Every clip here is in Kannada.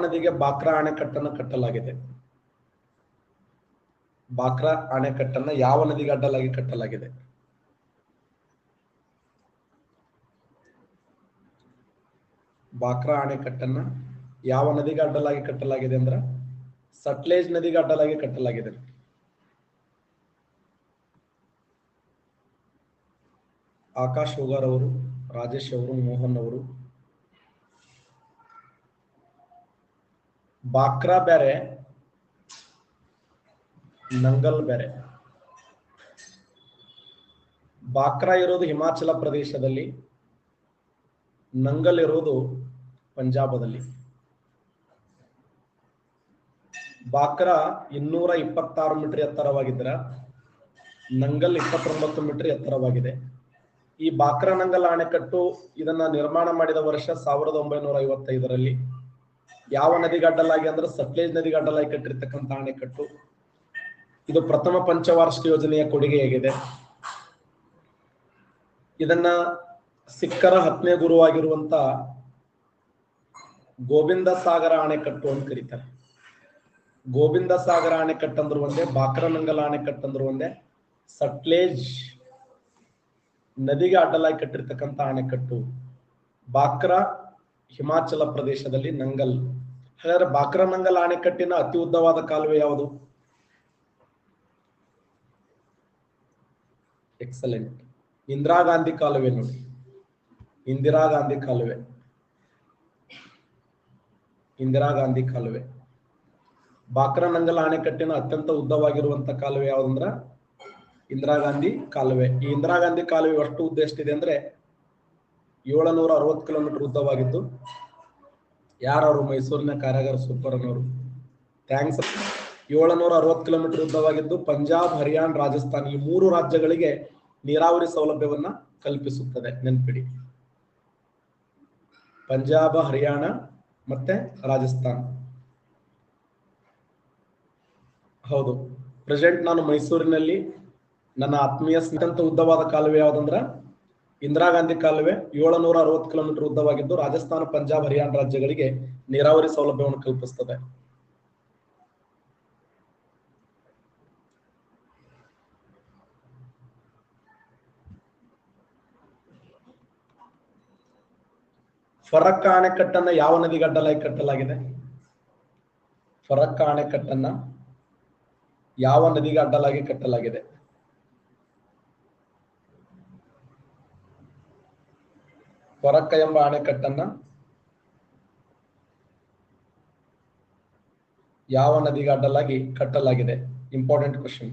ನದಿಗೆ ಬಾಕ್ರಾ ಅಣೆಕಟ್ಟನ್ನು ಕಟ್ಟಲಾಗಿದೆ. ಬಾಕ್ರಾ ಅಣೆಕಟ್ಟನ್ನ ಯಾವ ನದಿಗೆ ಅಡ್ಡಲಾಗಿ ಕಟ್ಟಲಾಗಿದೆ? ಬಾಕ್ರಾ ಅಣೆಕಟ್ಟನ್ನ ಯಾವ ನದಿಗೆ ಅಡ್ಡಲಾಗಿ ಕಟ್ಟಲಾಗಿದೆ ಅಂದ್ರ? ಸಟ್ಲೇಜ್ ನದಿಗೆ ಅಡ್ಡಲಾಗಿ ಕಟ್ಟಲಾಗಿದೆ. ಆಕಾಶ್ ಹೋಗಾರ್ ಅವರು, ರಾಜೇಶ್ ಅವರು, ಮೋಹನ್ ಅವರು ಬಾಕ್ರಾ ಬೇರೆ ನಂಗಲ್ ಬೇರೆ ಬಾಕ್ರಾ ಇರೋದು ಹಿಮಾಚಲ ಪ್ರದೇಶದಲ್ಲಿ, ನಂಗಲ್ ಇರೋದು ಪಂಜಾಬದಲ್ಲಿ. ಬಾಕ್ರಾ ಇನ್ನೂರ ಇಪ್ಪತ್ತಾರು ಮೀಟರ್ ಎತ್ತರವಾಗಿದ್ರ ನಂಗಲ್ ಇಪ್ಪತ್ತೊಂಬತ್ತು ಮೀಟರ್ ಎತ್ತರವಾಗಿದೆ. ಈ ಬಾಕ್ರಾ ನಂಗಲ್ ಅಣೆಕಟ್ಟು ಇದನ್ನ ನಿರ್ಮಾಣ ಮಾಡಿದ ವರ್ಷ ಸಾವಿರದ ಒಂಬೈನೂರ ಐವತ್ತೈದರಲ್ಲಿ ಯಾವ ನದಿಗೆ ಅಡ್ಡಲಾಗಿ ಅಂದ್ರೆ ಸತ್ಲೇಜ್ ನದಿಗೆ ಅಡ್ಡಲಾಗಿ ಕಟ್ಟಿರ್ತಕ್ಕಂಥ ಅಣೆಕಟ್ಟು. ಇದು ಪ್ರಥಮ ಪಂಚವಾರ್ಷಿಕ ಯೋಜನೆಯ ಕೊಡುಗೆಯಾಗಿದೆ ಇದನ್ನ ಸಿಕ್ಕರ ಹತ್ತನೇ ಗುರುವಾಗಿರುವಂತ ಗೋವಿಂದ ಸಾಗರ ಅಣೆಕಟ್ಟು ಅಂತ ಕರೀತಾರೆ. ಗೋವಿಂದ ಸಾಗರ ಅಣೆಕಟ್ಟು ಅಂದ್ರೆ ಒಂದೇ ಬಾಕ್ರನಂಗಲ ಅಣೆಕಟ್ಟು ಅಂದ್ರೆ ಒಂದೇ, ಸಟ್ಲೇಜ್ ನದಿಗೆ ಅಡ್ಡಲಾಗಿ ಕಟ್ಟಿರ್ತಕ್ಕಂಥ ಅಣೆಕಟ್ಟು. ಬಾಕ್ರಾ ಹಿಮಾಚಲ ಪ್ರದೇಶದಲ್ಲಿ ನಂಗಲ್. ಹಾಗಾದ್ರೆ ಬಾಕ್ರನಂಗಲ್ ಅಣೆಕಟ್ಟಿನ ಅತಿ ಉದ್ದವಾದ ಕಾಲುವೆ ಯಾವುದು? ಎಕ್ಸಲೆಂಟ್ ಇಂದಿರಾ ಗಾಂಧಿ ಕಾಲುವೆ ನೋಡಿ. ಇಂದಿರಾ ಗಾಂಧಿ ಕಾಲುವೆ. ಇಂದಿರಾ ಗಾಂಧಿ ಕಾಲುವೆ. ಬಾಕ್ರನಂಗಲ್ ಅಣೆಕಟ್ಟಿನ ಅತ್ಯಂತ ಉದ್ದವಾಗಿರುವಂತ ಕಾಲುವೆ ಯಾವ್ದಂದ್ರ? ಇಂದಿರಾ ಗಾಂಧಿ ಕಾಲುವೆ. ಈ ಇಂದಿರಾ ಗಾಂಧಿ ಕಾಲುವೆ ಅಷ್ಟು ಉದ್ದ ಎಷ್ಟಿದೆ ಅಂದ್ರೆ ಏಳುನೂರ ಅರವತ್ತು ಕಿಲೋಮೀಟರ್ ಉದ್ದವಾಗಿದ್ದು, ಯಾರವರು ಮೈಸೂರಿನ ಕಾರ್ಯಾಗಾರ ಸೂಪರ್ ಅನ್ನೋರು ಥ್ಯಾಂಕ್ಸ್ ಏಳುನೂರ ಅರವತ್ತು ಕಿಲೋಮೀಟರ್ ಉದ್ದವಾಗಿದ್ದು, ಪಂಜಾಬ್, ಹರಿಯಾಣ, ರಾಜಸ್ಥಾನ ಈ ಮೂರು ರಾಜ್ಯಗಳಿಗೆ ನೀರಾವರಿ ಸೌಲಭ್ಯವನ್ನ ಕಲ್ಪಿಸುತ್ತದೆ. ನೆನ್ಪಿಡಿ. ಪಂಜಾಬ್, ಹರಿಯಾಣ ಮತ್ತೆ ರಾಜಸ್ಥಾನ. ಹೌದು. ಪ್ರೆಸೆಂಟ್ ನಾನು ಮೈಸೂರಿನಲ್ಲಿ ನನ್ನ ಆತ್ಮೀಯ ಸ್ನೇಹಿತ ಉದ್ದವಾದ ಕಾಲುವೆ ಯಾವ್ದಂದ್ರ ಇಂದಿರಾ ಗಾಂಧಿ ಕಾಲುವೆ ಏಳುನೂರ ಅರವತ್ತು ಕಿಲೋಮೀಟರ್ ಉದ್ದವಾಗಿದ್ದು ರಾಜಸ್ಥಾನ, ಪಂಜಾಬ್, ಹರಿಯಾಣ ರಾಜ್ಯಗಳಿಗೆ ನೀರಾವರಿ ಸೌಲಭ್ಯವನ್ನು ಕಲ್ಪಿಸುತ್ತದೆ ಫರಕ್ಕ ಅಣೆಕಟ್ಟನ್ನ ಯಾವ ನದಿಗೆ ಅಡ್ಡಲಾಗಿ ಕಟ್ಟಲಾಗಿದೆ? ಫರಕ್ಕ ಅಣೆಕಟ್ಟನ್ನ ಯಾವ ನದಿಗೆ ಅಡ್ಡಲಾಗಿ ಕಟ್ಟಲಾಗಿದೆ? ಫರಕ್ಕ ಎಂಬ ಅಣೆಕಟ್ಟನ್ನ ಯಾವ ನದಿಗೆ ಅಡ್ಡಲಾಗಿ ಕಟ್ಟಲಾಗಿದೆ? ಇಂಪಾರ್ಟೆಂಟ್ ಕ್ವಶನ್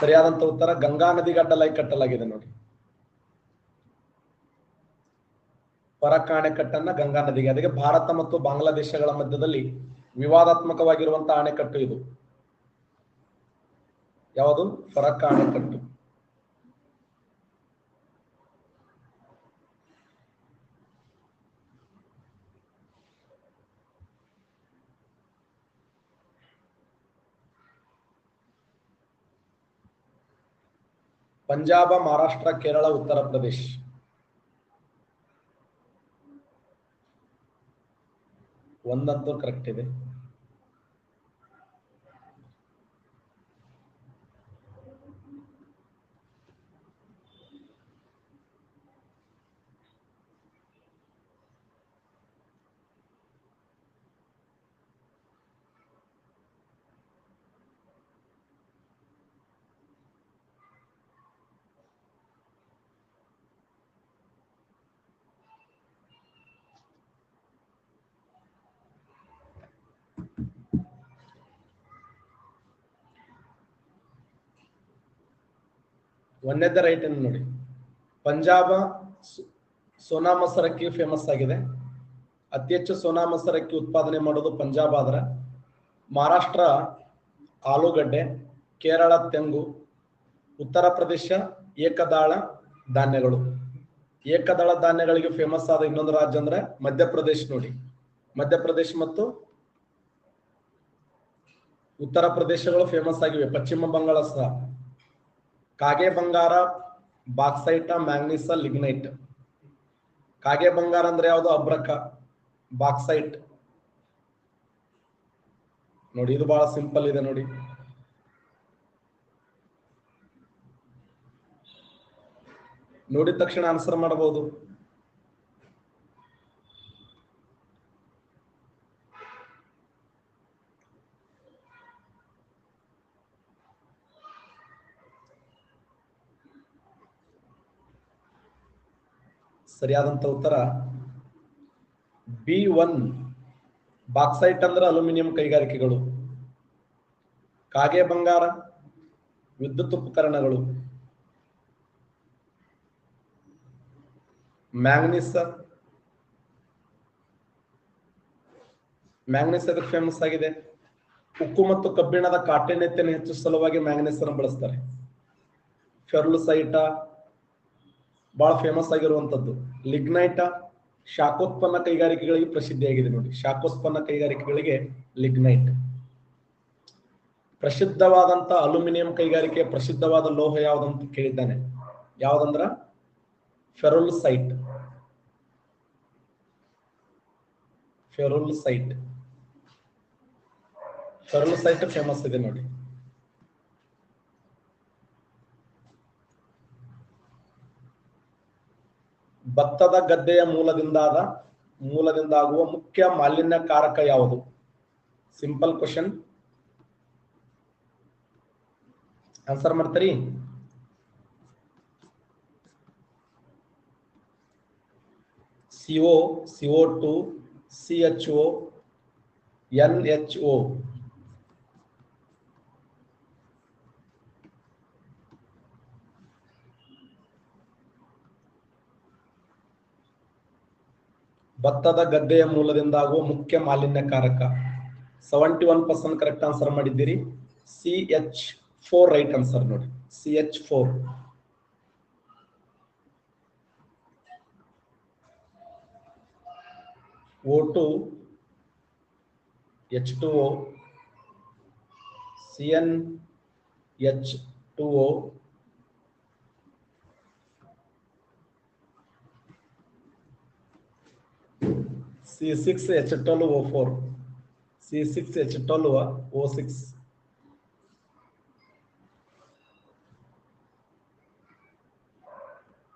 ಸರಿಯಾದಂತ ಉತ್ತರ, ಗಂಗಾ ನದಿಗೆ ಅಡ್ಡಲಾಗಿ ಕಟ್ಟಲಾಗಿದೆ ನೋಡಿ. ಪರಕ್ಕ ಅಣೆಕಟ್ಟನ್ನ ಗಂಗಾ ನದಿಗೆ. ಅದಕ್ಕೆ ಭಾರತ ಮತ್ತು ಬಾಂಗ್ಲಾದೇಶಗಳ ಮಧ್ಯದಲ್ಲಿ ವಿವಾದಾತ್ಮಕವಾಗಿರುವಂತಹ ಅಣೆಕಟ್ಟು ಇದು. ಯಾವುದು? ಫರಕ್ಕ ಅಣೆಕಟ್ಟು ಪಂಜಾಬ ಮಹಾರಾಷ್ಟ್ರ ಕೇರಳ ಉತ್ತರ ಪ್ರದೇಶ. ಒಂದಂತೂ ಕರೆಕ್ಟ್ ಇದೆ. ಒಂದೇದ ರೈಟ್ ಅನ್ನು ನೋಡಿ. ಪಂಜಾಬ ಸೋನಾ ಸೋನಾ ಮಸರಕ್ಕಿ ಫೇಮಸ್ ಆಗಿದೆ. ಅತಿ ಹೆಚ್ಚು ಸೋನಾ ಮಸರಕ್ಕಿ ಉತ್ಪಾದನೆ ಮಾಡೋದು ಪಂಜಾಬ್ ಆದ್ರೆ. ಮಹಾರಾಷ್ಟ್ರ, ಆಲೂಗಡ್ಡೆ, ಕೇರಳ, ತೆಂಗು, ಉತ್ತರ ಪ್ರದೇಶ, ಏಕದಾಳ ಧಾನ್ಯಗಳು. ಏಕದಳ ಧಾನ್ಯಗಳಿಗೆ ಫೇಮಸ್ ಆದ ಇನ್ನೊಂದು ರಾಜ್ಯ ಅಂದ್ರೆ ಮಧ್ಯಪ್ರದೇಶ ನೋಡಿ. ಮಧ್ಯಪ್ರದೇಶ ಮತ್ತು ಉತ್ತರ ಪ್ರದೇಶಗಳು ಫೇಮಸ್ ಆಗಿವೆ. ಪಶ್ಚಿಮ ಬಂಗಾಳ ಸಹ. ಕಾಗೆ ಬಂಗಾರ, ಬಾಕ್ಸೈಟ ಮ್ಯಾಂಗ್ನೀಸ ಲಿಗ್ನೈಟ್. ಕಾಗೆ ಬಂಗಾರ ಅಂದ್ರೆ ಯಾವುದು? ಅಬ್ರಕ, ಬಾಕ್ಸೈಟ್. ನೋಡಿ, ಇದು ಬಹಳ ಸಿಂಪಲ್ ಇದೆ ನೋಡಿ. ನೋಡಿದ ತಕ್ಷಣ ಆನ್ಸರ್ ಮಾಡಬಹುದು ಸರಿಯಾದಂತ ಉತ್ತರ? ಬಿ ಒನ್, ಬಾಕ್ಸೈಟ್ ಅಂದ್ರೆ ಅಲ್ಯೂಮಿನಿಯಂ ಕೈಗಾರಿಕೆಗಳು. ಕಾಗೆ ಬಂಗಾರ, ವಿದ್ಯುತ್ ಉಪಕರಣಗಳು. ಮ್ಯಾಂಗ್ನಿಸ್ ಮ್ಯಾಂಗ್ನಿಸ್ ಅದಕ್ಕೆ ಫೇಮಸ್ ಆಗಿದೆ? ಉಕ್ಕು ಮತ್ತು ಕಬ್ಬಿಣದ ಕಾಠಿಣ್ಯತೆಯನ್ನು ಹೆಚ್ಚು ಸಲುವಾಗಿ ಮ್ಯಾಂಗ್ನಿಸ್ ಅನ್ನು ಬಳಸ್ತಾರೆ. ಫೆರ್ಲುಸೈಟ ಬಹಳ ಫೇಮಸ್ ಆಗಿರುವಂತದ್ದು ಲಿಗ್ನೈಟ ಶಾಖೋತ್ಪನ್ನ ಕೈಗಾರಿಕೆಗಳಿಗೆ ಪ್ರಸಿದ್ಧಿಯಾಗಿದೆ ನೋಡಿ. ಶಾಖೋತ್ಪನ್ನ ಕೈಗಾರಿಕೆಗಳಿಗೆ ಲಿಗ್ನೈಟ್. ಪ್ರಸಿದ್ಧವಾದಂತ ಅಲ್ಯೂಮಿನಿಯಂ ಕೈಗಾರಿಕೆಯ ಪ್ರಸಿದ್ಧವಾದ ಲೋಹ ಯಾವುದಂತ ಕೇಳಿದ್ದಾನೆ. ಯಾವ್ದಂದ್ರ? ಫೆರುಲ್ ಸೈಟ್ ಫೆರುಲ್ ಸೈಟ್ ಫೆರೋಲ್ ಸೈಟ್ ಫೇಮಸ್ ಇದೆ ನೋಡಿ. ಭತ್ತದ ಗದ್ದೆಯ ಮೂಲದಿಂದಾದ, ಮೂಲದಿಂದಾಗುವ ಮುಖ್ಯ ಮಾಲಿನ್ಯಕಾರಕ ಯಾವುದು? ಸಿಂಪಲ್ ಕ್ವಶನ್ ಆನ್ಸರ್ ಮಾಡ್ತೀರಿ? CO CO two C H O N H O ಭತ್ತದ ಗದ್ದೆಯ ಮೂಲದಿಂದ ಆಗುವ ಮುಖ್ಯ ಮಾಲಿನ್ಯಕಾರಕ. Seventy one percent correct answer ಮಾಡಿದ್ದೀರಿ. C H four right answer ನೋಡಿ. C H four O two H two O C N H two O C six H twelve O four C six H twelve O six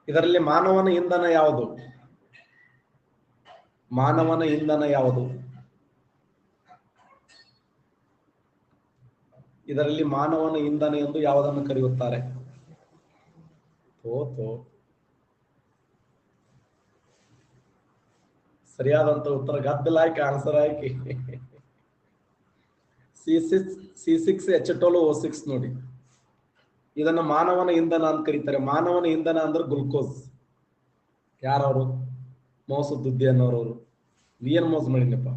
ಇದರಲ್ಲಿ ಮಾನವನ ಇಂಧನ ಯಾವುದು? ಮಾನವನ ಇಂಧನ ಯಾವುದು? ಇದರಲ್ಲಿ ಮಾನವನ ಇಂಧನ ಎಂದು ಯಾವುದನ್ನು ಕರೆಯುತ್ತಾರೆ? ತೋ ತೋ ಸರಿಯಾದಂತ ಉತ್ತರ ಗದ್ದಲ ಆಯ್ಕೆ ಆನ್ಸರ್ ಆಯ್ಕೆ C six C six H twelve O six ನೋಡಿ. ಇದನ್ನ ಮಾನವನ ಇಂಧನ ಅಂತ ಕರೀತಾರೆ. ಮಾನವನ ಇಂಧನ ಅಂದ್ರೆ ಗ್ಲುಕೋಸ್ ಯಾರವರು? ಮೋಸದುದ್ದಿ ಅನ್ನೋರವರು. ಏನ್ ಮೋಸ ಮಾಡಿನಪ್ಪ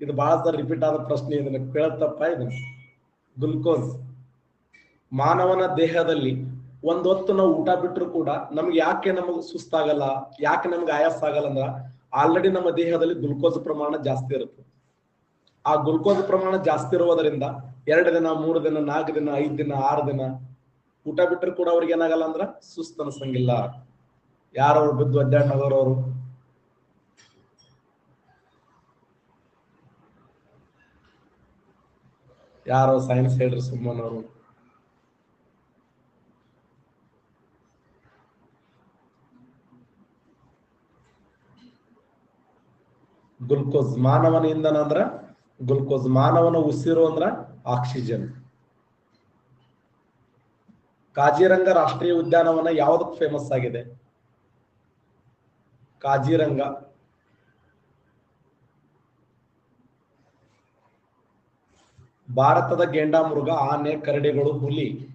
ಇದು ಬಹಳ ಸರ್ ರಿಪೀಟ್ ಆದ ಪ್ರಶ್ನೆ, ಇದನ್ನ ಕೇಳತ್ತಪ್ಪ ಇದನ್ನ. ಗ್ಲುಕೋಸ್ ಮಾನವನ ದೇಹದಲ್ಲಿ ಒಂದ್ ಹೊತ್ತು ನಾವು ಊಟ ಬಿಟ್ಟರು ಕೂಡ ನಮ್ಗೆ ಯಾಕೆ ನಮಗ್ ಸುಸ್ತಾಗಲ್ಲ, ಯಾಕೆ ನಮ್ಗೆ ಆಯಾಸ ಆಗಲ್ಲ ಅಂದ್ರ ಆಲ್ರೆಡಿ ನಮ್ಮ ದೇಹದಲ್ಲಿ ಗ್ಲುಕೋಸ್ ಪ್ರಮಾಣ ಜಾಸ್ತಿ ಇರುತ್ತೆ. ಆ ಗ್ಲುಕೋಸ್ ಪ್ರಮಾಣ ಜಾಸ್ತಿ ಇರುವುದರಿಂದ ಎರಡು ದಿನ, ಮೂರು ದಿನ, ನಾಲ್ಕು ದಿನ, ಐದ್ ದಿನ, ಆರು ದಿನ ಊಟ ಬಿಟ್ಟರು ಕೂಡ ಅವ್ರಿಗೆ ಏನಾಗಲ್ಲ ಅಂದ್ರ ಸುಸ್ತ ಅನ್ಸಂಗಿಲ್ಲ. ಯಾರವ್ರು ಬಿದ್ದು ನಗೋರವ್ರು ಯಾರೋ ಸೈನ್ಸ್ ಹೇಳ್ರಿ ಸುಮ್ಮನವರು. ಗ್ಲುಕೋಸ್ ಮಾನವನ ಇಂಧನ ಅಂದ್ರ ಗ್ಲುಕೋಸ್ ಮಾನವನ ಉಸಿರು ಅಂದ್ರ ಆಕ್ಸಿಜನ್. ಕಾಜಿರಂಗ ರಾಷ್ಟ್ರೀಯ ಉದ್ಯಾನವನ ಯಾವ್ದಕ್ ಫೇಮಸ್ ಆಗಿದೆ? ಕಾಜಿರಂಗ. ಭಾರತದ ಗೆಂಡಾಮೃಗ, ಆನೆ, ಕರಡಿಗಳು, ಹುಲಿ.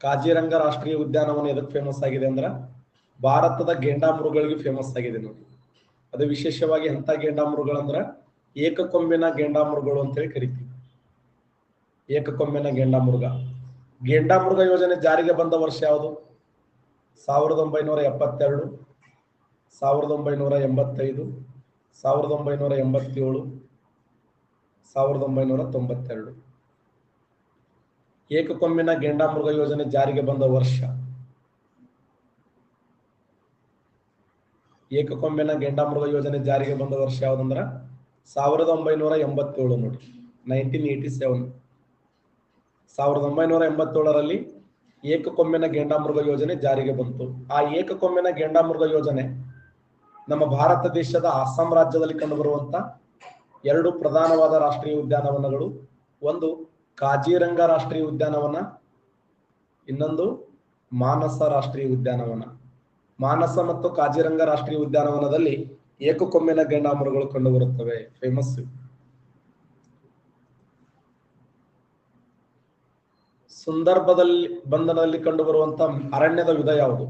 ಕಾಜಿರಂಗ ರಾಷ್ಟ್ರೀಯ ಉದ್ಯಾನವನ ಎದಕ್ ಫೇಮಸ್ ಆಗಿದೆ ಅಂದ್ರ, ಭಾರತದ ಗೆಂಡಾಮೃಗಗಳಿಗೆ ಫೇಮಸ್ ಆಗಿದೆ ನೋಡಿ. ಅದು ವಿಶೇಷವಾಗಿ ಅಂತ ಗೆಂಡಾಮೃಗಗಳಂದ್ರ ಏಕಕೊಂಬಿನ ಗೇಂಡಾಮೃಗಗಳು ಅಂತೇಳಿ ಕರಿತೀವಿ. ಏಕಕೊಂಬಿನ ಗೆಂಡಾಮೃಗ. ಗೆಂಡಾಮೃಗ ಯೋಜನೆ ಜಾರಿಗೆ ಬಂದ ವರ್ಷ ಯಾವುದು? ಸಾವಿರದ ಒಂಬೈನೂರ ಎಪ್ಪತ್ತೆರಡು, ಸಾವಿರದ ಒಂಬೈನೂರ ಎಂಬತ್ತೈದು, ಸಾವಿರದ ಒಂಬೈನೂರ ಎಂಬತ್ತೇಳು, ಸಾವಿರದ ಒಂಬೈನೂರ ತೊಂಬತ್ತೆರಡು. ಏಕಕೊಮ್ಮಿನ ಗೆಂಡಾಮೃಗ ಯೋಜನೆ ಜಾರಿಗೆ ಬಂದ ವರ್ಷ. ಏಕಕೊಮ್ಮಿನ ಗೆಂಡಾಮೃಗ ಯೋಜನೆ ಜಾರಿಗೆ ಬಂದ ವರ್ಷ ಯಾವ್ದಂದ್ರ? ಸಾವಿರದ ಒಂಬೈನೂರ ಎಂಬತ್ತೇಳು ನೋಡಿ. ನೈನ್ಟೀನ್ ಏಯ್ಟಿ ಸೆವೆನ್ ಸಾವಿರದ ಒಂಬೈನೂರ ಎಂಬತ್ತೇಳರಲ್ಲಿ ಏಕಕೊಮ್ಮೆನ ಗೆಂಡಾಮೃಗ ಯೋಜನೆ ಜಾರಿಗೆ ಬಂತು. ಆ ಏಕಕೊಮ್ಮೆನ ಗೆಂಡಾಮೃಗ ಯೋಜನೆ ನಮ್ಮ ಭಾರತ ದೇಶದ ಅಸ್ಸಾಂ ರಾಜ್ಯದಲ್ಲಿ ಕಂಡುಬರುವಂತ ಎರಡು ಪ್ರಧಾನವಾದ ರಾಷ್ಟ್ರೀಯ ಉದ್ಯಾನವನಗಳು, ಒಂದು ಕಾಜಿರಂಗ ರಾಷ್ಟ್ರೀಯ ಉದ್ಯಾನವನ, ಇನ್ನೊಂದು ಮಾನಸ ರಾಷ್ಟ್ರೀಯ ಉದ್ಯಾನವನ. ಮಾನಸ ಮತ್ತು ಕಾಜಿರಂಗ ರಾಷ್ಟ್ರೀಯ ಉದ್ಯಾನವನದಲ್ಲಿ ಏಕಕೊಮ್ಮಿನ ಗೆಂಡಾಮೃಗಗಳು ಕಂಡುಬರುತ್ತವೆ. ಫೇಮಸ್ ಸುಂದರ್ಭದಲ್ಲಿ ಬಂಧನದಲ್ಲಿ ಕಂಡುಬರುವಂತ ಅರಣ್ಯದ ವಿಧ ಯಾವುದು?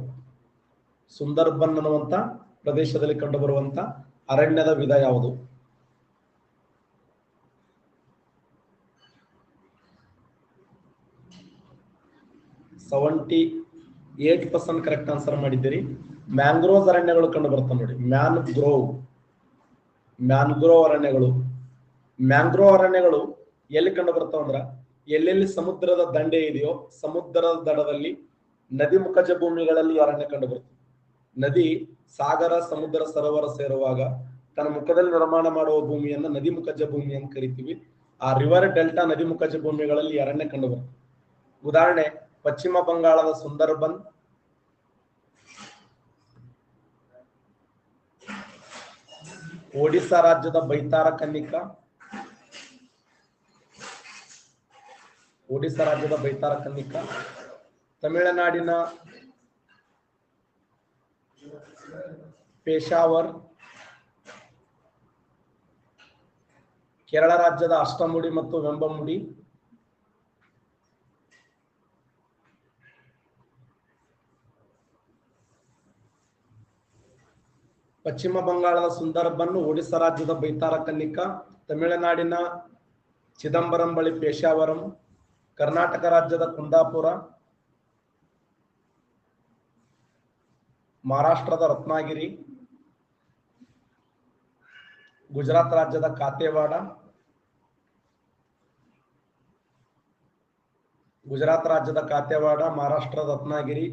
ಸುಂದರ್ಬನ್ ಅನ್ನುವಂತ ಪ್ರದೇಶದಲ್ಲಿ ಕಂಡುಬರುವಂತ ಅರಣ್ಯದ ವಿಧ ಯಾವುದು? Seventy eight percent correct answer ಮಾಡಿದ್ದೀರಿ. ಮ್ಯಾಂಗ್ರೋವ್ ಅರಣ್ಯಗಳು ಕಂಡು ಬರ್ತವೆ ನೋಡಿ. ಮ್ಯಾನ್ ಗ್ರೋವ್ ಮ್ಯಾನ್ಗ್ರೋವ್ ಅರಣ್ಯಗಳು. ಮ್ಯಾಂಗ್ರೋವ್ ಅರಣ್ಯಗಳು ಎಲ್ಲಿ ಕಂಡು ಬರ್ತಾವ ಅಂದ್ರ, ಎಲ್ಲೆಲ್ಲಿ ಸಮುದ್ರದ ದಂಡೆ ಇದೆಯೋ, ಸಮುದ್ರದ ದಡದಲ್ಲಿ ನದಿ ಮುಖಜ ಭೂಮಿಗಳಲ್ಲಿ ಅರಣ್ಯ ಕಂಡು ಬರ್ತದೆ ನದಿ ಸಾಗರ, ಸಮುದ್ರ, ಸರೋವರ ಸೇರುವಾಗ ತನ್ನ ಮುಖದಲ್ಲಿ ನಿರ್ಮಾಣ ಮಾಡುವ ಭೂಮಿಯನ್ನ ನದಿ ಮುಖಜ ಭೂಮಿ ಅಂತ ಕರಿತೀವಿ. ಆ ರಿವರ್ ಡೆಲ್ಟಾ ನದಿ ಮುಖಜ ಭೂಮಿಗಳಲ್ಲಿ ಅರಣ್ಯ ಕಂಡು ಬರ್ತದೆ ಉದಾಹರಣೆ ಪಶ್ಚಿಮ ಬಂಗಾಳದ ಸುಂದರ್ಬನ್. ಒಡಿಶಾ ರಾಜ್ಯದ ಬೈತಾರ ಕನ್ನಿಕ. ಒಡಿಶಾ ರಾಜ್ಯದ ಬೈತಾರ ಕನ್ನಿಕ. ತಮಿಳುನಾಡಿನ ಪೇಶಾವರ್ ಕೇರಳ ರಾಜ್ಯದ ಅಷ್ಟಮುಡಿ ಮತ್ತು ವೆಂಬಮುಡಿ. ಪಶ್ಚಿಮ ಬಂಗಾಳದ ಸುಂದರ್ಬನ್ ಒಡಿಶಾ ರಾಜ್ಯದ ಬೈತಾರ ಕನ್ನಿಕಾ, ತಮಿಳುನಾಡಿನ ಚಿದಂಬರಂ ಬಳಿ ಪೇಶಾವರಂ ಕರ್ನಾಟಕ ರಾಜ್ಯದ ಕುಂದಾಪುರ, ಮಹಾರಾಷ್ಟ್ರದ ರತ್ನಾಗಿರಿ, ಗುಜರಾತ್ ರಾಜ್ಯದ ಕಾತೇವಾಡ, ಗುಜರಾತ್ ರಾಜ್ಯದ ಕಾತೇವಾಡ, ಮಹಾರಾಷ್ಟ್ರದ ರತ್ನಾಗಿರಿ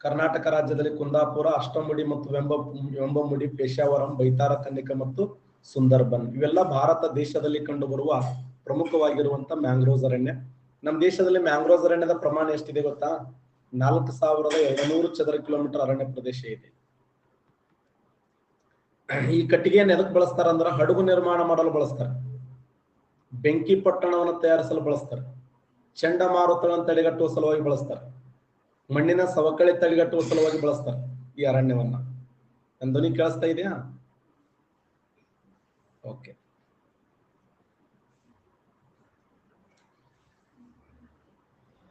ಕರ್ನಾಟಕ ರಾಜ್ಯದಲ್ಲಿ ಕುಂದಾಪುರ, ಅಷ್ಟಮುಡಿ ಮತ್ತು ವೆಂಬ, ವೆಂಬಮುಡಿ ಪೇಶಾವರಂ ಬೈತಾರ, ಕನ್ನಿಕ ಮತ್ತು ಸುಂದರ್ಬನ್ ಇವೆಲ್ಲ ಭಾರತ ದೇಶದಲ್ಲಿ ಕಂಡುಬರುವ ಪ್ರಮುಖವಾಗಿರುವಂತ ಮ್ಯಾಂಗ್ರೋಸ್ ಅರಣ್ಯ. ನಮ್ಮ ದೇಶದಲ್ಲಿ ಮ್ಯಾಂಗ್ರೋಸ್ ಅರಣ್ಯದ ಪ್ರಮಾಣ ಎಷ್ಟಿದೆ ಗೊತ್ತಾ? ನಾಲ್ಕು ಸಾವಿರದ ಎರಡುನೂರು ಚದರ ಕಿಲೋಮೀಟರ್ ಅರಣ್ಯ ಪ್ರದೇಶ ಇದೆ. ಈ ಕಟ್ಟಿಗೆಯನ್ನು ಎದಕ್ ಬಳಸ್ತಾರ ಅಂದ್ರ ಹಡಗು ನಿರ್ಮಾಣ ಮಾಡಲು ಬಳಸ್ತಾರೆ. ಬೆಂಕಿ ಪಟ್ಟಣವನ್ನು ತಯಾರಿಸಲು ಬಳಸ್ತಾರೆ. ಚಂಡಮಾರುತಗಳನ್ನು ತಡೆಗಟ್ಟುವ ಸಲುವಾಗಿ ಬಳಸ್ತಾರೆ. ಮಣ್ಣಿನ ಸವಕಳಿ ತಡೆಗಟ್ಟುವ ಸಲುವಾಗಿ ಬಳಸ್ತಾರೆ ಈ ಅರಣ್ಯವನ್ನ. ನನ್ನ ಧ್ವನಿ ಕೇಳಿಸ್ತಾ ಇದೆಯಾ? ಓಕೆ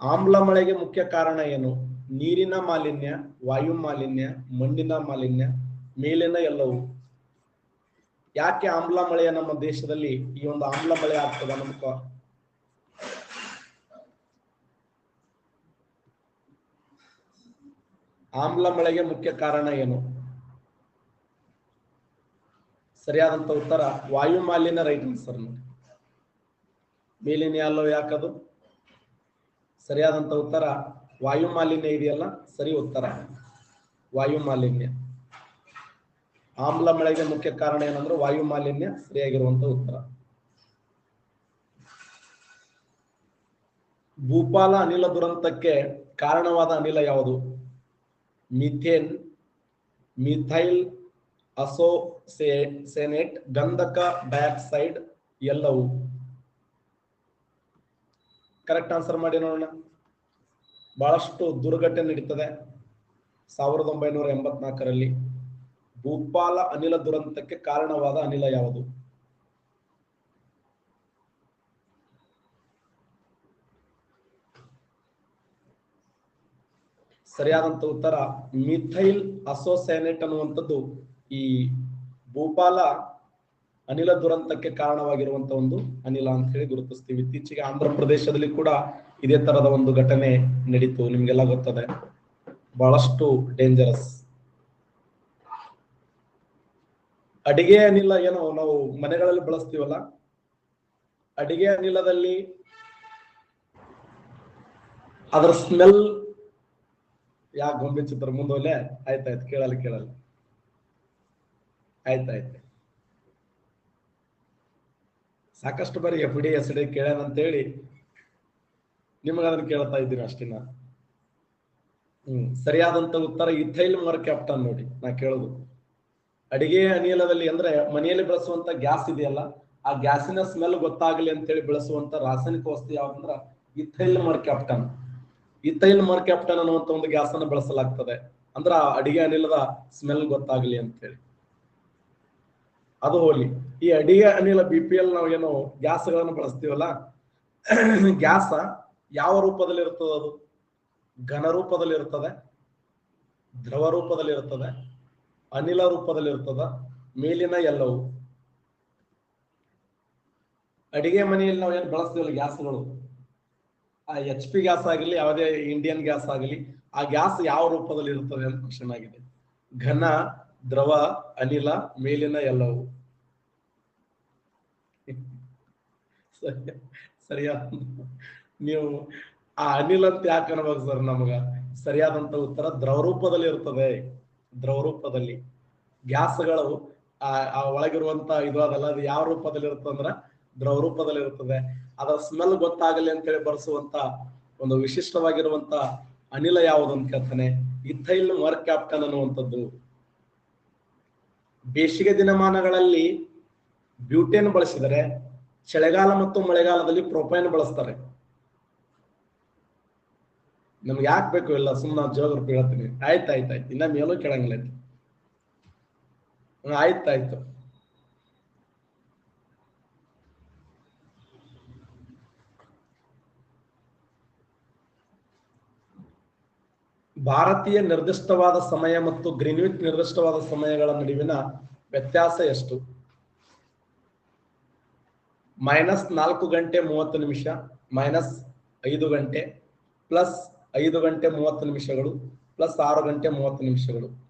ಆಮ್ಲ ಮಳೆಗೆ ಮುಖ್ಯ ಕಾರಣ ಏನು? ನೀರಿನ ಮಾಲಿನ್ಯ, ವಾಯು ಮಾಲಿನ್ಯ, ಮಣ್ಣಿನ ಮಾಲಿನ್ಯ, ಮೇಲಿನ ಎಲ್ಲವೂ. ಯಾಕೆ ಆಮ್ಲ ಮಳೆಯ ನಮ್ಮ ದೇಶದಲ್ಲಿ ಈ ಒಂದು ಆಮ್ಲ ಮಳೆ ಆಗ್ತದ ನಮ್ಗೆ ಆಮ್ಲ ಮಳೆಗೆ ಮುಖ್ಯ ಕಾರಣ ಏನು? ಸರಿಯಾದಂತ ಉತ್ತರ ವಾಯು ಮಾಲಿನ್ಯ ರೈಟ್ ನೋಡಿ ಮೇಲಿನ ಅಲ್ಲೋ ಯಾಕದು? ಸರಿಯಾದಂತ ಉತ್ತರ ವಾಯು ಮಾಲಿನ್ಯ ಇದೆಯಲ್ಲ, ಸರಿ ಉತ್ತರ. ವಾಯು ಮಾಲಿನ್ಯ ಆಮ್ಲ ಮಳೆಗೆ ಮುಖ್ಯ ಕಾರಣ ಏನಂದ್ರೆ ವಾಯು ಮಾಲಿನ್ಯ ಸರಿಯಾಗಿರುವಂತ ಉತ್ತರ. ಭೂಪಾಲ ಅನಿಲ ದುರಂತಕ್ಕೆ ಕಾರಣವಾದ ಅನಿಲ ಯಾವುದು? ಮಿಥೇನ್, ಮಿಥೈಲ್ ಅಸೋಸೇನೇಟ್, ಗಂಧಕ ಡೈಆಕ್ಸೈಡ್ ಎಲ್ಲವೂ. ಕರೆಕ್ಟ್ ಆನ್ಸರ್ ಮಾಡಿ ನೋಡೋಣ. ಬಹಳಷ್ಟು ದುರ್ಘಟನೆ ನಡೀತದೆ. ಸಾವಿರದ ಒಂಬೈನೂರ ಎಂಬತ್ನಾಲ್ಕರಲ್ಲಿ ಭೂಪಾಲ ಅನಿಲ ದುರಂತಕ್ಕೆ ಕಾರಣವಾದ ಅನಿಲ ಯಾವುದು? ಸರಿಯಾದಂತ ಉತ್ತರ, ಮಿಥೈಲ್ ಅಸೋಸೈನೇಟ್ ಅನ್ನುವಂಥದ್ದು ಈ ಭೂಪಾಲ ಅನಿಲ ದುರಂತಕ್ಕೆ ಕಾರಣವಾಗಿರುವಂತ ಒಂದು ಅನಿಲ ಅಂತ ಹೇಳಿ ಗುರುತಿಸ್ತೀವಿ. ಇತ್ತೀಚೆಗೆ ಆಂಧ್ರ ಪ್ರದೇಶದಲ್ಲಿ ಕೂಡ ಇದೇ ತರದ ಒಂದು ಘಟನೆ ನಡೀತು. ನಿಮ್ಗೆಲ್ಲ ಗೊತ್ತದೆ. ಬಹಳಷ್ಟು ಡೇಂಜರಸ್ ಅಡಿಗೆ ಅನಿಲ ಏನೋ ನಾವು ಮನೆಗಳಲ್ಲಿ ಬಳಸ್ತೀವಲ್ಲ? ಅಡಿಗೆ ಅನಿಲದಲ್ಲಿ ಅದರ ಸ್ಮೆಲ್ ಯಾ ಗೊಂಬೆ ಚಿತ್ರ ಮುಂದೋಲೆ ಆಯ್ತಾಯ್ತು ಕೇಳಲ್ಲ ಕೇಳಲ್ಲ. ಆಯ್ತಾಯ್ತು ಸಾಕಷ್ಟು ಬಾರಿ ಎಫ್ ಡಿ ಎಸ್ ಡಿ ಹೇಳಿ ಅಂತೇಳಿ ನಿಮಗೆ ಅದನ್ನ ಕೇಳ್ತಾ ಇದ್ದೀನಿ ಅಷ್ಟೇ ಹ್ಮ್, ಸರಿಯಾದಂತ ಉತ್ತರ ಇಥೈಲ್ ಮರ್ ಕ್ಯಾಪ್ಟನ್ ನೋಡಿ, ನಾ ಕೇಳೋದು. ಅಡಿಗೆ ಅನಿಲದಲ್ಲಿ ಅಂದ್ರೆ ಮನೆಯಲ್ಲಿ ಬಳಸುವಂತ ಗ್ಯಾಸ್ ಇದೆಯಲ್ಲ, ಆ ಗ್ಯಾಸಿನ ಸ್ಮೆಲ್ ಗೊತ್ತಾಗಲಿ ಅಂತೇಳಿ ಬಳಸುವಂತ ರಾಸಾಯನಿಕ ವಸ್ತು ಯಾವ್ದಂದ್ರ ethyl mercaptan. Ethyl mercaptan ಅನ್ನುವಂತ ಒಂದು ಗ್ಯಾಸ್ ಅನ್ನು ಬಳಸಲಾಗ್ತದೆ. ಅಂದ್ರ ಅಡಿಗೆ ಅನಿಲದ ಸ್ಮೆಲ್ ಗೊತ್ತಾಗಲಿ ಅಂತೇಳಿ. ಅದು ಹೋಲಿ. ಈ ಅಡಿಗೆ ಅನಿಲ ಬಿ ಪಿ ಎಲ್ ನಾವು ಏನು ಗ್ಯಾಸ್ಗಳನ್ನು ಬಳಸ್ತೀವಲ್ಲ, ಗ್ಯಾಸ ಯಾವ ರೂಪದಲ್ಲಿ ಇರ್ತದೆ ಅದು? ಘನ ರೂಪದಲ್ಲಿ ಇರ್ತದೆ ದ್ರವ ರೂಪದಲ್ಲಿ ಇರ್ತದೆ ಅನಿಲ ರೂಪದಲ್ಲಿ ಇರ್ತದ ಮೇಲಿನ ಎಲ್ಲವು. ಅಡಿಗೆ ಮನೆಯಲ್ಲಿ ನಾವು ಏನು ಬಳಸ್ತೀವಲ್ಲ ಗ್ಯಾಸ್ಗಳು? ಎಚ್ ಪಿ ಗ್ಯಾಸ್ ಆಗಲಿ, ಯಾವುದೇ ಇಂಡಿಯನ್ ಗ್ಯಾಸ್ ಆಗಲಿ, ಆ ಗ್ಯಾಸ್ ಯಾವ ರೂಪದಲ್ಲಿ ಇರುತ್ತದೆ ಅಂತ ಕ್ವಶನ್ ಆಗಿದೆ. ಘನ, ದ್ರವ, ಅನಿಲ, ಮೇಲಿನ ಎಲ್ಲವು. ಸರಿ- ಸರಿಯಾದ ನೀವು ಆ ಅನಿಲ ಅಂತ ಯಾಕೆ ಅನ್ಬೇಕು ಸರ್ ನಮಗ? ಸರಿಯಾದಂತ ಉತ್ತರ ದ್ರವ ರೂಪದಲ್ಲಿ ಇರ್ತದೆ. ದ್ರವ ರೂಪದಲ್ಲಿ. ಗ್ಯಾಸ್ಗಳು ಆ ಒಳಗಿರುವಂತ ಇದು ಅದಲ್ಲ, ಅದು ಯಾವ ರೂಪದಲ್ಲಿ ಇರುತ್ತಂದ್ರ ದ್ರವ ರೂಪದಲ್ಲಿ ಇರುತ್ತದೆ ಅದರ ಸ್ಮೆಲ್ ಗೊತ್ತಾಗಲಿ ಅಂತೇಳಿ ಬಳಸುವಂತ ಒಂದು ವಿಶಿಷ್ಟವಾಗಿರುವಂತ ಅನಿಲ ಯಾವುದು ಅಂತ ಕೇಳ್ತಾನೆ. ಇಥೈಲ್ ಮರ್ ಕ್ಯಾಪ್ಟನ್ ಅನ್ನುವಂಥದ್ದು. ಬೇಸಿಗೆ ದಿನಮಾನಗಳಲ್ಲಿ ಬ್ಯೂಟೇನ್ ಬಳಸಿದರೆ ಚಳಿಗಾಲ ಮತ್ತು ಮಳೆಗಾಲದಲ್ಲಿ ಪ್ರೊಪೈನ್ ಬಳಸ್ತಾರೆ. ನಮ್ಗೆ ಯಾಕೆ ಬೇಕು ಇಲ್ಲ ಸುಮ್ಮನೆ ಜೋಗ್ರಫಿ ಹೇಳ್ತೀನಿ. ಆಯ್ತು ಆಯ್ತು ಆಯ್ತು. ಇನ್ನ ಮೇಲೂ ಕೇಳಂಗಿಲ್ಲ ಆಯ್ತು. ಹ್ಮ್, ಆಯ್ತಾಯ್ತು ಭಾರತೀಯ ನಿರ್ದಿಷ್ಟವಾದ ಸಮಯ ಮತ್ತು ಗ್ರೀನ್ವಿಚ್ ನಿರ್ದಿಷ್ಟವಾದ ಸಮಯಗಳ ನಡುವಿನ ವ್ಯತ್ಯಾಸ ಎಷ್ಟು? ಮೈನಸ್ ನಾಲ್ಕು ಗಂಟೆ ಮೂವತ್ತು ನಿಮಿಷ ಮೈನಸ್ ಐದು ಗಂಟೆ ಪ್ಲಸ್ ಐದು ಗಂಟೆ ಮೂವತ್ತು ನಿಮಿಷಗಳು ಪ್ಲಸ್ ಆರು ಗಂಟೆ ಮೂವತ್ತು ನಿಮಿಷಗಳು.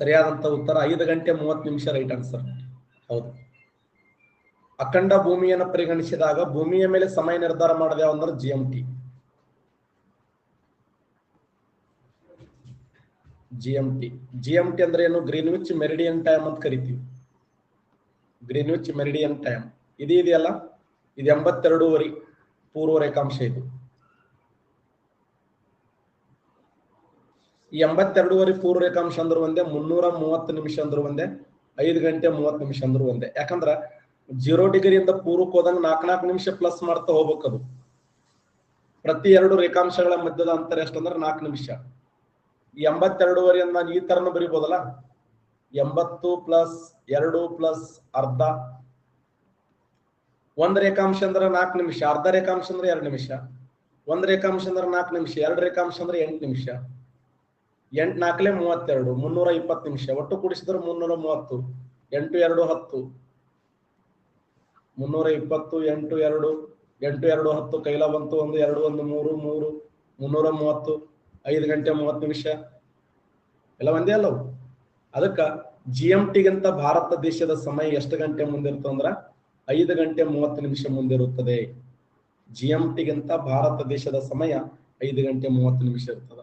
ಸರಿಯಾದಂತ ಉತ್ತರ ಐದು ಗಂಟೆ ಮೂವತ್ತು ನಿಮಿಷ ರೈಟ್ ಆನ್ಸರ್ ಹೌದು. ಅಖಂಡ ಭೂಮಿಯನ್ನು ಪರಿಗಣಿಸಿದಾಗ ಭೂಮಿಯ ಮೇಲೆ ಸಮಯ ನಿರ್ಧಾರ ಮಾಡೋದು ಯಾವಂದ್ರೆ G M T G M T G M T ಅಂದ್ರೆ ಏನು? ಗ್ರೀನ್ವಿಚ್ ಮೆರಿಡಿಯನ್ ಟೈಮ್ ಅಂತ ಕರಿತೀವಿ. ಗ್ರೀನ್ವಿಚ್ ಮೆರಿಡಿಯನ್ ಟೈಮ್ ಇದು ಇದೆಯಲ್ಲ? ಇದು ಎಂಬತ್ತೆರಡೂವರೆ ಪೂರ್ವ ರೇಖಾಂಶ ಇದು. ಎಂಬತ್ತೆರಡೂವರೆ ಪೂರ್ವ ರೇಖಾಂಶ ಅಂದ್ರೆ ಒಂದೇ, ಮುನ್ನೂರ ಮೂವತ್ತು ನಿಮಿಷ ಅಂದ್ರೆ ಒಂದೇ, ಐದು ಗಂಟೆ ಮೂವತ್ತು ನಿಮಿಷ ಅಂದ್ರೆ ಒಂದೇ. ಯಾಕಂದ್ರ ಜೀರೋ ಡಿಗ್ರಿಯಿಂದ ಪೂರ್ವಕ್ಕೆ ಹೋದಂಗ ನಾಲ್ಕು ನಾಲ್ಕು ನಿಮಿಷ ಪ್ಲಸ್ ಮಾಡ್ತಾ ಹೋಗ್ಬೇಕದು ಪ್ರತಿ ಎರಡು ರೇಖಾಂಶಗಳ ಮಧ್ಯದ ಅಂತರ ಎಷ್ಟಂದ್ರೆ ನಾಲ್ಕು ನಿಮಿಷ. ಎಂಬತ್ತೆರಡೂವರೆ ನಾನು ಈ ತರನು ಬರಿಬೋದಲ್ಲ? ಎಂಬತ್ತು ಪ್ಲಸ್ ಎರಡು ಪ್ಲಸ್ ಅರ್ಧ. ಒಂದ್ ರೇಖಾಂಶ ಅಂದ್ರೆ ನಾಲ್ಕು ನಿಮಿಷ, ಅರ್ಧ ರೇಖಾಂಶ ಅಂದ್ರೆ ಎರಡು ನಿಮಿಷ. ಒಂದ್ ರೇಖಾಂಶ ಅಂದ್ರೆ ನಾಲ್ಕು ನಿಮಿಷ, ಎರಡು ರೇಖಾಂಶ ಅಂದ್ರೆ ಎಂಟು ನಿಮಿಷ. ಎಂಟ್ ನಾಲ್ಕಲೆ ಮೂವತ್ತೆರಡು, ಮುನ್ನೂರ ಇಪ್ಪತ್ತು ನಿಮಿಷ. ಒಟ್ಟು ಕೂಡಿಸಿದ್ರೆ ಮುನ್ನೂರ ಮೂವತ್ತು, ಎಂಟು ಎರಡು ಹತ್ತು. ಮುನ್ನೂರ ಇಪ್ಪತ್ತು, ಎಂಟು ಎರಡು ಎಂಟು ಎರಡು ಹತ್ತು, ಕೈಲ ಬಂತು ಒಂದು, ಎರಡು ಒಂದು ಮೂರು ಮೂರು, ಮುನ್ನೂರ ಮೂವತ್ತು, ಐದು ಗಂಟೆ ಮೂವತ್ತು ನಿಮಿಷ. ಎಲ್ಲ ಒಂದೇ ಅಲ್ಲವು ಅದಕ್ಕ ಜಿ ಎಂ ಟಿಗಿಂತ ಭಾರತ ದೇಶದ ಸಮಯ ಎಷ್ಟು ಗಂಟೆ ಮುಂದಿರುತ್ತೆ ಅಂದ್ರ? ಐದು ಗಂಟೆ ಮೂವತ್ತು ನಿಮಿಷ ಮುಂದಿರುತ್ತದೆ ಜಿ ಎಂ ಟಿಗಿಂತ ಭಾರತ ದೇಶದ ಸಮಯ ಐದು ಗಂಟೆ ಮೂವತ್ತು ನಿಮಿಷ ಇರ್ತದ.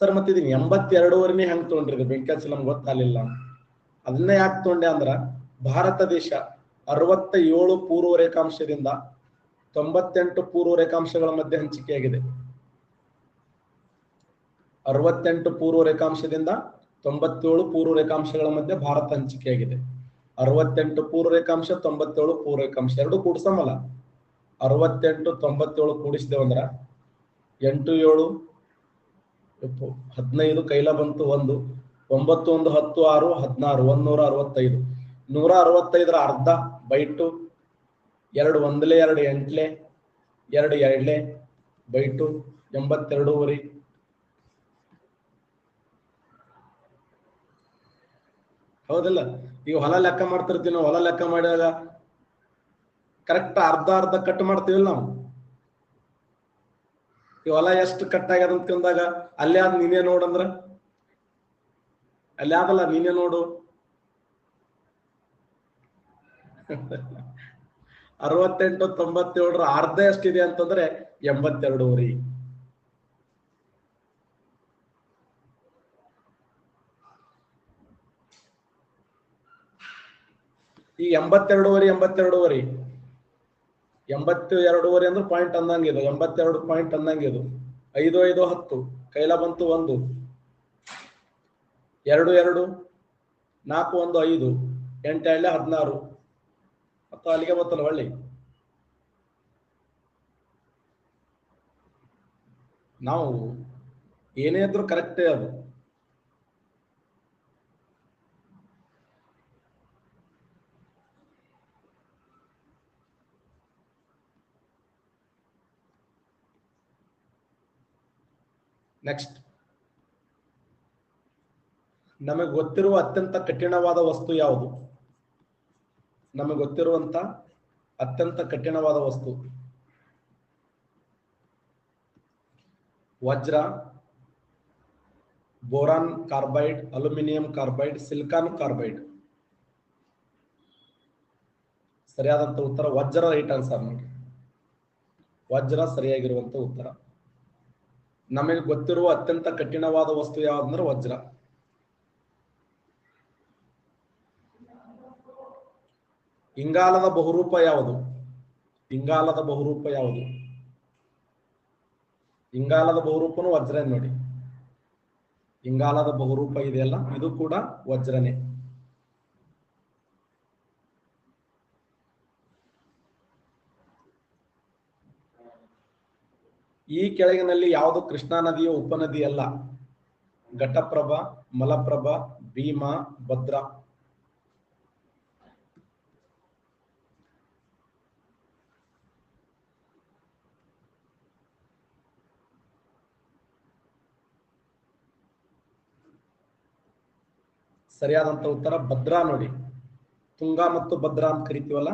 ಸರ್ ಮತ್ತೆ ಇದನ್ನ ಎಂಬತ್ತೆರಡುವರೆನೇ ಹೆಂಗ್ ತಗೊಂಡ್ರಿ ಬೆಂಕಿ ನಮ್ಗೆ ಗೊತ್ತಾಗಲಿಲ್ಲ. ಅದನ್ನ ಯಾಕೆ ತಗೊಂಡೆ ಅಂದ್ರ, ಭಾರತ ದೇಶ ಅರವತ್ತ ಏಳು ಪೂರ್ವ ರೇಖಾಂಶದಿಂದ ತೊಂಬತ್ತೆಂಟು ಪೂರ್ವ ರೇಖಾಂಶಗಳ ಮಧ್ಯೆ ಹಂಚಿಕೆಯಾಗಿದೆ ಅರವತ್ತೆಂಟು ಪೂರ್ವ ರೇಖಾಂಶದಿಂದ ತೊಂಬತ್ತೇಳು ಪೂರ್ವ ರೇಖಾಂಶಗಳ ಮಧ್ಯೆ ಭಾರತ ಹಂಚಿಕೆಯಾಗಿದೆ ಅರವತ್ತೆಂಟು ಪೂರ್ವ ರೇಖಾಂಶ, ತೊಂಬತ್ತೇಳು ಪೂರ್ವ ರೇಖಾಂಶ, ಎರಡು ಕೂಡಿಸಮಲ್ಲ ಅರವತ್ತೆಂಟು, ತೊಂಬತ್ತೇಳು ಕೂಡಿಸಿದೆವಂದ್ರ ಎಂಟು ಏಳು ಹದಿನೈದು ಕೈಲ ಬಂತು ಒಂದು, ಒಂಬತ್ತು, ಒಂದು, ಹತ್ತು, ಆರು, ಹದಿನಾರು ಒಂದೂರ ಅರವತ್ತೈದು. ನೂರ ಅರವತ್ತೈದರ ಅರ್ಧ ಬೈಟು, ಎರಡು ಒಂದಲೆ, ಎರಡು ಎಂಟ್ಲೆ, ಎರಡು ಎರಡ್ಲೆ ಬೈಟು, ಎಂಬತ್ತೆರಡೂವರೆ. ಹೌದಲ್ಲ? ಈಗ ಹೊಲ ಲೆಕ್ಕ ಮಾಡ್ತಿರ್ತೀವಿ ನಾವು ಹೊಲ ಲೆಕ್ಕ ಮಾಡಿದಾಗ ಕರೆಕ್ಟ್ ಅರ್ಧ ಅರ್ಧ ಕಟ್ ಮಾಡ್ತೀವಲ್ಲ ನಾವು? ಈ ಹೊಲ ಎಷ್ಟು ಕಟ್ ಆಗ್ಯದ ಅಂತ ಕಂದಾಗ ಅಲ್ಲೇ ಆದ್ ನೀನೇ ನೋಡಂದ್ರ ಅಲ್ಲಿ ಆದಲ್ಲ, ನೀನೇ ನೋಡು. ಅರವತ್ತೆಂಟು, ತೊಂಬತ್ತೇಳರ ಅರ್ಧ ಎಷ್ಟಿದೆ ಅಂತಂದ್ರೆ ಎಂಬತ್ತೆರಡೂವರೆ ಈ ಎಂಬತ್ತೆರಡೂವರೆ ಎಂಬತ್ತೆರಡೂವರೆ ಎಂಬತ್ತು ಎರಡೂವರೆ ಅಂದ್ರೆ ಪಾಯಿಂಟ್ ಅಂದಂಗೆ ಇದು, ಎಂಬತ್ತೆರಡು ಪಾಯಿಂಟ್ ಅಂದಂಗೆ ಇದು. ಐದು ಐದು, ಹತ್ತು, ಕೈಲ ಬಂತು ಒಂದು. ಎರಡು ಎರಡು, ನಾಲ್ಕು, ಒಂದು, ಐದು, ಎಂಟು ಎಳ್ಳೆ ಹದಿನಾರು. ಮತ್ತು ಅಲ್ಲಿಗೆ ಬತ್ತಲ್ಲ ಒಳ್ಳೆ. ನಾವು ಏನೇ ಇದ್ರೂ ಕರೆಕ್ಟೇ ಅದು. ನೆಕ್ಸ್ಟ್ ನಮಗೆ ಗೊತ್ತಿರುವ ಅತ್ಯಂತ ಕಠಿಣವಾದ ವಸ್ತು ಯಾವುದು? ನಮಗೆ ಗೊತ್ತಿರುವಂತ ಅತ್ಯಂತ ಕಠಿಣವಾದ ವಸ್ತು. ವಜ್ರ, boron carbide, aluminium carbide, silicon carbide. ಸರಿಯಾದಂತ ಉತ್ತರ ವಜ್ರ ರೈಟ್ ಆನ್ಸರ್ ನೋಡಿ ವಜ್ರ ಸರಿಯಾಗಿರುವಂತ ಉತ್ತರ. ನಮಗೆ ಗೊತ್ತಿರುವ ಅತ್ಯಂತ ಕಠಿಣವಾದ ವಸ್ತು ಯಾವ್ದಂದ್ರೆ ವಜ್ರ. ಇಂಗಾಲದ ಬಹುರೂಪ ಯಾವುದು? ಇಂಗಾಲದ ಬಹುರೂಪ ಯಾವುದು? ಇಂಗಾಲದ ಬಹುರೂಪನು ವಜ್ರ ನೋಡಿ. ಇಂಗಾಲದ ಬಹುರೂಪ ಇದೆಯಲ್ಲ, ಇದು ಕೂಡ ವಜ್ರನೇ. ಈ ಕೆಳಗಿನಲ್ಲಿ ಯಾವುದು ಕೃಷ್ಣಾ ನದಿಯ ಉಪನದಿ ಅಲ್ಲ. ಘಟಪ್ರಭಾ, ಮಲಪ್ರಭಾ, ಭೀಮಾ, ಭದ್ರಾ. ಸರಿಯಾದಂತ ಉತ್ತರ ಭದ್ರಾ ನೋಡಿ. ತುಂಗಾ ಮತ್ತು ಭದ್ರಾ ಅಂತ ಕರಿತೀವಲ್ಲ?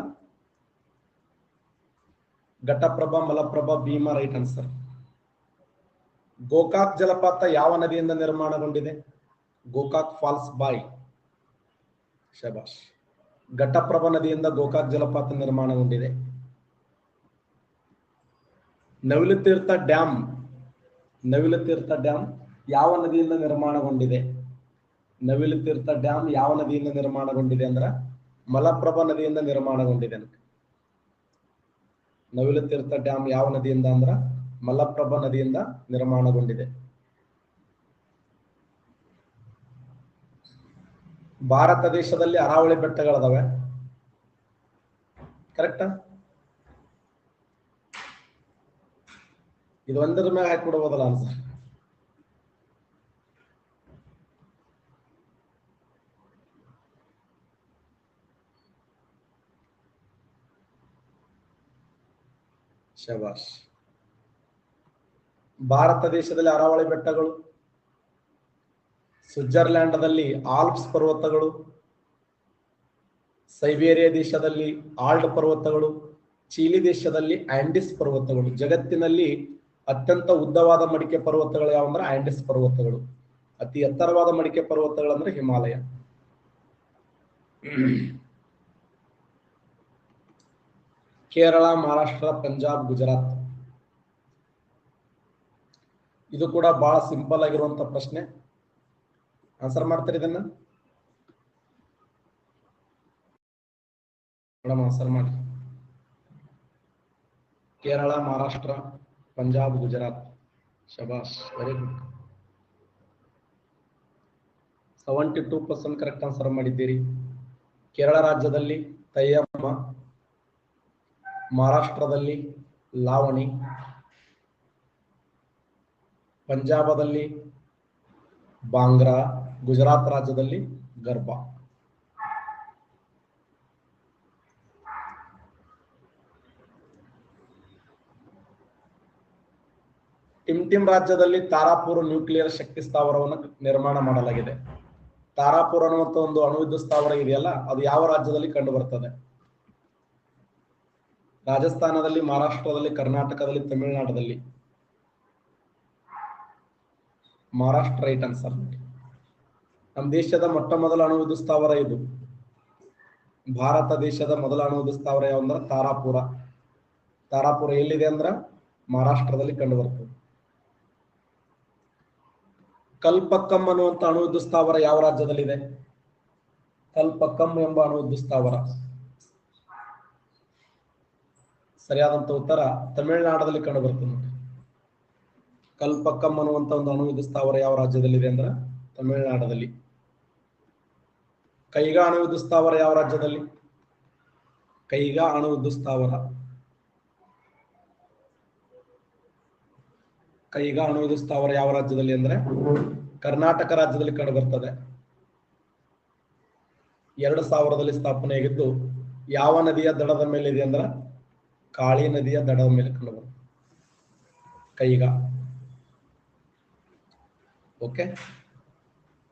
ಘಟಪ್ರಭಾ, ಮಲಪ್ರಭಾ, ಭೀಮಾ, ರೈಟ್ ಆನ್ಸರ್ ಗೋಕಾಕ್ ಜಲಪಾತ ಯಾವ ನದಿಯಿಂದ ನಿರ್ಮಾಣಗೊಂಡಿದೆ? ಗೋಕಾಕ್ ಫಾಲ್ಸ್ ಬಾಯ್ ಶಬಾಷ್ ಘಟಪ್ರಭಾ ನದಿಯಿಂದ ಗೋಕಾಕ್ ಜಲಪಾತ ನಿರ್ಮಾಣಗೊಂಡಿದೆ. ನವಿಲು ತೀರ್ಥ ಡ್ಯಾಮ್ ನವಿಲು ತೀರ್ಥ ಡ್ಯಾಮ್ ಯಾವ ನದಿಯಿಂದ ನಿರ್ಮಾಣಗೊಂಡಿದೆ? ನವಿಲು ತೀರ್ಥ ಡ್ಯಾಮ್ ಯಾವ ನದಿಯಿಂದ ನಿರ್ಮಾಣಗೊಂಡಿದೆ ಅಂದ್ರ ಮಲಪ್ರಭಾ ನದಿಯಿಂದ ನಿರ್ಮಾಣಗೊಂಡಿದೆ ಅಂತ. ನವಿಲು ತೀರ್ಥ ಡ್ಯಾಮ್ ಯಾವ ನದಿಯಿಂದ ಅಂದ್ರ ಮಲಪ್ರಭಾ ನದಿಯಿಂದ ನಿರ್ಮಾಣಗೊಂಡಿದೆ. ಭಾರತ ದೇಶದಲ್ಲಿ ಅರಾವಳಿ ಬೆಟ್ಟಗಳದಾವೆ. ಕರೆಕ್ಟಾ ಇದು ಒಂದರ ಮೇಲೆ ಹಾಕಿಬಿಡ್ಬೋದಲ್ಲ ಆನ್ಸರ್ ಶಬಾಷ್. ಭಾರತ ದೇಶದಲ್ಲಿ ಅರಾವಳಿ ಬೆಟ್ಟಗಳು ಸ್ವಿಟ್ಜರ್ಲ್ಯಾಂಡ್ದಲ್ಲಿ ಆಲ್ಪ್ಸ್ ಪರ್ವತಗಳು, ಸೈಬೇರಿಯಾ ದೇಶದಲ್ಲಿ ಆಲ್ಡ್ ಪರ್ವತಗಳು, ಚೀಲಿ ದೇಶದಲ್ಲಿ ಆಂಡಿಸ್ ಪರ್ವತಗಳು. ಜಗತ್ತಿನಲ್ಲಿ ಅತ್ಯಂತ ಉದ್ದವಾದ ಮಡಿಕೆ ಪರ್ವತಗಳು ಯಾವಂದ್ರೆ ಆಂಡಿಸ್ ಪರ್ವತಗಳು. ಅತಿ ಎತ್ತರವಾದ ಮಡಿಕೆ ಪರ್ವತಗಳಂದ್ರೆ ಹಿಮಾಲಯ. ಕೇರಳ, ಮಹಾರಾಷ್ಟ್ರ, ಪಂಜಾಬ್, ಗುಜರಾತ್. ಇದು ಕೂಡ ಬಹಳ ಸಿಂಪಲ್ ಆಗಿರುವಂತ ಪ್ರಶ್ನೆ. ಆನ್ಸರ್ ಮಾಡ್ತಾರೆ ಇದನ್ನ? ಮೇಡಮ್ ಆನ್ಸರ್ ಮಾಡಿ. ಕೇರಳ, ಮಹಾರಾಷ್ಟ್ರ, ಪಂಜಾಬ್, ಗುಜರಾತ್. ಶಬಾಷ್ very good seventy two percent correct answer ಮಾಡಿದ್ದೀರಿ. ಕೇರಳ ರಾಜ್ಯದಲ್ಲಿ ತಯ್ಯಮ್ಮ ಮಹಾರಾಷ್ಟ್ರದಲ್ಲಿ ಲಾವಣಿ, ಪಂಜಾಬದಲ್ಲಿ ಬಾಂಗ್ರಾ, ಗುಜರಾತ್ ರಾಜ್ಯದಲ್ಲಿ ಗರ್ಭ ಟಿಮ್ ಟಿಮ್ ರಾಜ್ಯದಲ್ಲಿ ತಾರಾಪುರ ನ್ಯೂಕ್ಲಿಯರ್ ಶಕ್ತಿ ಸ್ಥಾವರವನ್ನು ನಿರ್ಮಾಣ ಮಾಡಲಾಗಿದೆ. ತಾರಾಪುರ ಅನ್ನುವಂತ ಒಂದು ಅಣುವಿದ್ಯುತ್ ಸ್ಥಾವರ ಇದೆಯಲ್ಲ, ಅದು ಯಾವ ರಾಜ್ಯದಲ್ಲಿ ಕಂಡು ಬರ್ತದೆ ರಾಜಸ್ಥಾನದಲ್ಲಿ, ಮಹಾರಾಷ್ಟ್ರದಲ್ಲಿ, ಕರ್ನಾಟಕದಲ್ಲಿ ತಮಿಳುನಾಡದಲ್ಲಿ ಮಹಾರಾಷ್ಟ್ರ ರೈಟ್ ಆನ್ಸರ್ ನಮ್ಮ ದೇಶದ ಮೊಟ್ಟ ಮೊದಲ ಅಣುವಿದ್ಯುತ್ ಸ್ಥಾವರ ಇದು. ಭಾರತ ದೇಶದ ಮೊದಲ ಅಣುವುದು ಸ್ಥಾವರ ಯಾವಂದ್ರ ತಾರಾಪುರ. ತಾರಾಪುರ ಎಲ್ಲಿದೆ ಅಂದ್ರ ಮಹಾರಾಷ್ಟ್ರದಲ್ಲಿ ಕಂಡು ಬರ್ತದೆ ಕಲ್ಪಕ್ಕಂ ಅನ್ನುವಂತ ಅಣುವಿದ್ಯುತ್ ಸ್ಥಾವರ ಯಾವ ರಾಜ್ಯದಲ್ಲಿದೆ? ಕಲ್ಪಕ್ಕಂ ಎಂಬ ಅಣುವಿದ್ಯುತ್ ಸ್ಥಾವರ. ಸರಿಯಾದಂತ ಉತ್ತರ ತಮಿಳುನಾಡದಲ್ಲಿ ಕಂಡು ಬರ್ತದೆ ನೋಡಿ. ಕಲ್ಪಕ್ಕಂ ಅನ್ನುವಂತ ಒಂದು ಅಣುವಿದ್ಯುತ್ ಸ್ಥಾವರ ಯಾವ ರಾಜ್ಯದಲ್ಲಿದೆ ಅಂದ್ರೆ ತಮಿಳುನಾಡದಲ್ಲಿ. ಕೈಗಾ ಅಣುವಿದ್ಯುತ್ ಸ್ಥಾವರ ಯಾವ ರಾಜ್ಯದಲ್ಲಿ? ಕೈಗಾ ಅಣುವಿದ್ಯುತ್ ಸ್ಥಾವರ. ಕೈಗಾ ಅಣುವಿದ್ಯುತ್ ಸ್ಥಾವರ ಯಾವ ರಾಜ್ಯದಲ್ಲಿ ಅಂದ್ರೆ ಕರ್ನಾಟಕ ರಾಜ್ಯದಲ್ಲಿ ಕಂಡು ಬರ್ತದೆ ಎರಡು ಸಾವಿರದಲ್ಲಿ ಸ್ಥಾಪನೆಯಾಗಿದ್ದು ಯಾವ ನದಿಯ ದಡದ ಮೇಲೆ ಇದೆ ಅಂದ್ರ ಕಾಳಿ ನದಿಯ ದಡದ ಮೇಲೆ